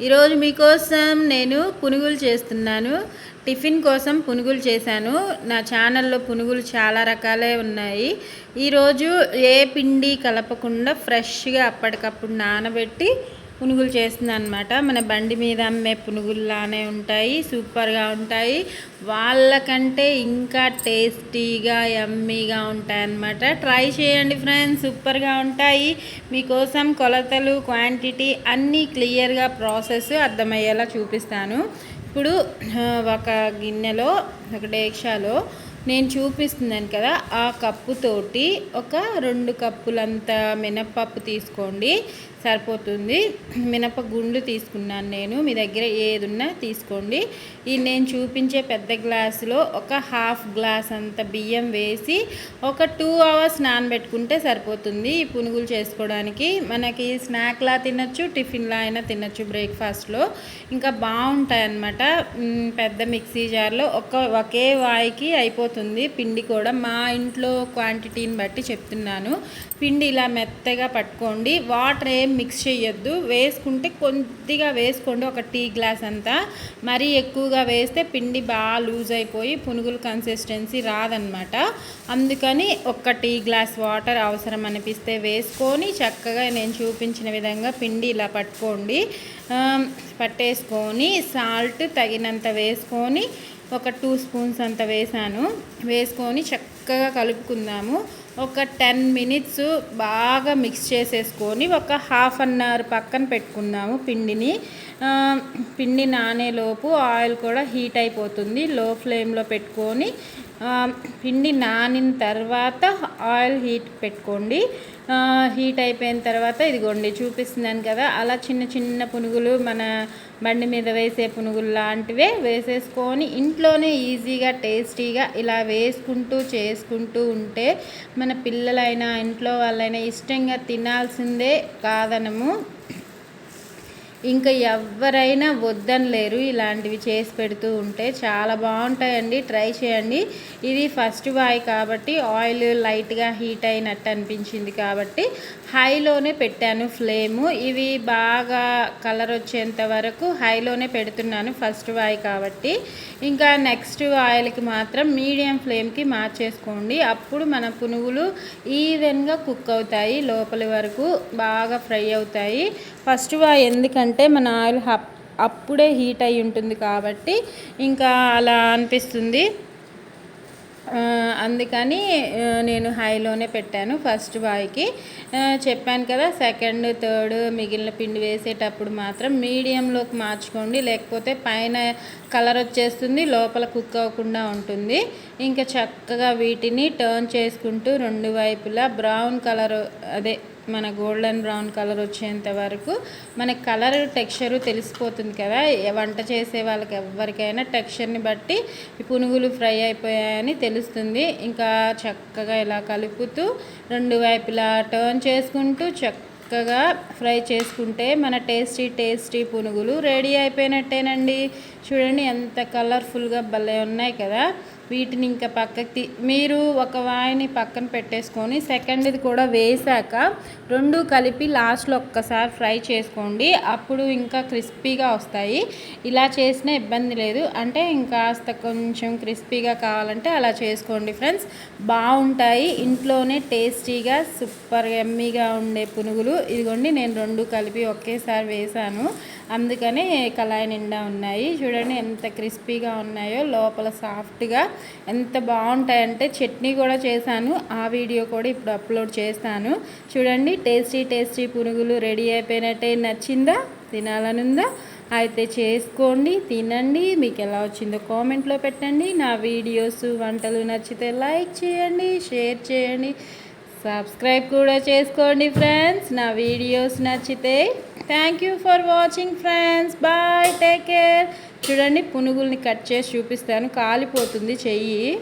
ఈరోజు మీకోసం నేను పునుగులు చేస్తున్నాను. టిఫిన్ కోసం పునుగులు చేశాను. నా ఛానల్లో పునుగులు చాలా రకాలే ఉన్నాయి. ఈరోజు ఏ పిండి కలపకుండా ఫ్రెష్గా అప్పటికప్పుడు నానబెట్టి పునుగులు చేస్తున్నాను అనమాట మన బండి మీద అమ్మే పునుగుల్లానే ఉంటాయి సూపర్గా ఉంటాయి. వాళ్ళకంటే ఇంకా టేస్టీగా యమ్మీగా ఉంటాయి అన్నమాట ట్రై చేయండి ఫ్రెండ్స్ సూపర్గా ఉంటాయి. మీకోసం కొలతలు క్వాంటిటీ అన్నీ క్లియర్గా ప్రాసెస్ అర్థమయ్యేలా చూపిస్తాను. ఇప్పుడు ఒక గిన్నెలో ఒక డేక్షాలో నేను చూపిస్తున్నాను కదా ఆ కప్పుతోటి ఒక రెండు కప్పులంత మినప్పప్పు తీసుకోండి. సరిపోతుంది. మినప గుండు తీసుకున్నాను నేను. మీ దగ్గర ఏది ఉన్నా తీసుకోండి. ఈ నేను చూపించే పెద్ద గ్లాసులో ఒక హాఫ్ గ్లాస్ అంత బియ్యం వేసి ఒక టూ అవర్స్ నానబెట్టుకుంటే సరిపోతుంది. ఈ పునుగులు చేసుకోవడానికి మనకి స్నాక్లా తినచ్చు టిఫిన్లా అయినా తినచ్చు బ్రేక్ఫాస్ట్లో. ఇంకా బాగుంటాయి అన్నమాట పెద్ద మిక్సీ జార్లో ఒక ఒకే వాయికి అయిపోతుంది. పిండి కూడా మా ఇంట్లో క్వాంటిటీని బట్టి చెప్తున్నాను. పిండి ఇలా మెత్తగా పట్టుకోండి. వాటర్ ఏం మిక్స్ చేయొద్దు. వేసుకుంటే కొద్దిగా వేసుకోండి. ఒక టీ గ్లాస్ అంతా. మరీ ఎక్కువగా వేస్తే పిండి బాగా లూజ్ అయిపోయి పునుగులు కన్సిస్టెన్సీ రాదనమాట అందుకని ఒక టీ గ్లాస్ వాటర్ అవసరం అనిపిస్తే వేసుకొని చక్కగా నేను చూపించిన విధంగా పిండి ఇలా పట్టుకోండి. పట్టేసుకొని సాల్ట్ తగినంత వేసుకొని ఒక టూ స్పూన్స్ అంత వేసాను. వేసుకొని చక్కగా కలుపుకుందాము. ఒక టెన్ మినిట్స్ బాగా మిక్స్ చేసేసుకొని ఒక హాఫ్ అన్ అవర్ పక్కన పెట్టుకుందాము పిండిని. పిండి నానేలోపు ఆయిల్ కూడా హీట్ అయిపోతుంది. లో ఫ్లేమ్లో పెట్టుకొని పిండి నానిన తర్వాత ఆయిల్ హీట్ పెట్టుకోండి. హీట్ అయిపోయిన తర్వాత ఇదిగోండి చూపిస్తున్నాను కదా అలా చిన్న చిన్న పునుగులు మన బండి మీద వేసే పునుగులు లాంటివే వేసేసుకొని ఇంట్లోనే ఈజీగా టేస్టీగా ఇలా వేసుకుంటూ చేసుకుంటూ ఉంటే మన పిల్లలైనా ఇంట్లో వాళ్ళైనా ఇష్టంగా తినాల్సిందే కాదనము. ఇంకా ఎవరైనా వద్దని లేరు ఇలాంటివి చేసి పెడుతూ ఉంటే చాలా బాగుంటాయండి. ట్రై చేయండి. ఇది ఫస్ట్ బాయ్ కాబట్టి ఆయిల్ లైట్గా హీట్ అయినట్టు అనిపించింది కాబట్టి హైలోనే పెట్టాను ఫ్లేము. ఇవి బాగా కలర్ వచ్చేంత వరకు హైలోనే పెడుతున్నాను ఫస్ట్ బాయ్ కాబట్టి. ఇంకా నెక్స్ట్ ఆయిల్కి మాత్రం మీడియం ఫ్లేమ్కి మార్చేసుకోండి. అప్పుడు మన పునుగులు ఈవెన్గా కుక్ అవుతాయి. లోపలి వరకు బాగా ఫ్రై అవుతాయి. ఫస్ట్ బాయ్ ఎందుకంటే మన ఆయిల్ అప్పుడే హీట్ అయి ఉంటుంది కాబట్టి ఇంకా అలా అనిపిస్తుంది. అందుకని నేను హైలోనే పెట్టాను ఫస్ట్ బాయ్కి చెప్పాను కదా సెకండ్ థర్డ్ మిగిలిన పిండి వేసేటప్పుడు మాత్రం మీడియంలోకి మార్చుకోండి. లేకపోతే పైన కలర్ వచ్చేస్తుంది లోపల కుక్ అవ్వకుండా ఉంటుంది. ఇంకా చక్కగా వీటిని టర్న్ చేసుకుంటూ రెండు వైపులా బ్రౌన్ కలర్ అదే మన గోల్డెన్ బ్రౌన్ కలర్ వచ్చేంత వరకు మన కలర్ టెక్స్చరు తెలిసిపోతుంది కదా. వంట చేసే వాళ్ళకి ఎవరికైనా టెక్స్చర్ని బట్టి పునుగులు ఫ్రై అయిపోయాయని తెలుస్తుంది. ఇంకా చక్కగా ఇలా కలుపుతూ రెండు వైపులా టర్న్ చేసుకుంటూ చక్కగా ఫ్రై చేసుకుంటే మన టేస్టీ టేస్టీ పునుగులు రెడీ అయిపోయినట్టేనండి. చూడండి ఎంత కలర్ఫుల్గా భలే ఉన్నాయి కదా. వీటిని ఇంకా పక్కకి మీరు ఒక వాయిని పక్కన పెట్టేసుకొని సెకండ్ది కూడా వేసాక రెండు కలిపి లాస్ట్లో ఒక్కసారి ఫ్రై చేసుకోండి. అప్పుడు ఇంకా క్రిస్పీగా వస్తాయి. ఇలా చేసినా ఇబ్బంది లేదు. అంటే ఇంకాస్త కొంచెం క్రిస్పీగా కావాలంటే అలా చేసుకోండి ఫ్రెండ్స్. బాగుంటాయి. ఇంట్లోనే టేస్టీగా సూపర్ ఎమ్మీగా ఉండే పునుగులు. ఇదిగోండి నేను రెండు కలిపి ఒకేసారి వేసాను. అందుకనే కళాయి నిండా ఉన్నాయి. చూడండి ఎంత క్రిస్పీగా ఉన్నాయో లోపల సాఫ్ట్గా ఎంత బాగుంటాయంటే చట్నీ కూడా చేశాను ఆ వీడియో కూడా ఇప్పుడు అప్లోడ్ చేస్తాను. చూడండి టేస్టీ టేస్టీ పునుగులు రెడీ అయిపోయినట్టే నచ్చిందా? తినాలనుందా? అయితే చేసుకోండి తినండి. మీకు ఎలా వచ్చిందో కామెంట్లో పెట్టండి. నా వీడియోస్ వంటలు నచ్చితే లైక్ చేయండి షేర్ చేయండి సబ్స్క్రైబ్ కూడా చేసుకోండి ఫ్రెండ్స్. నా వీడియోస్ నచ్చితే thank you for watching friends. Bye take care. చూడండి పునుగుల్ని కట్ చేసి చూపిస్తాను. కాలిపోతుంది చెయ్యి.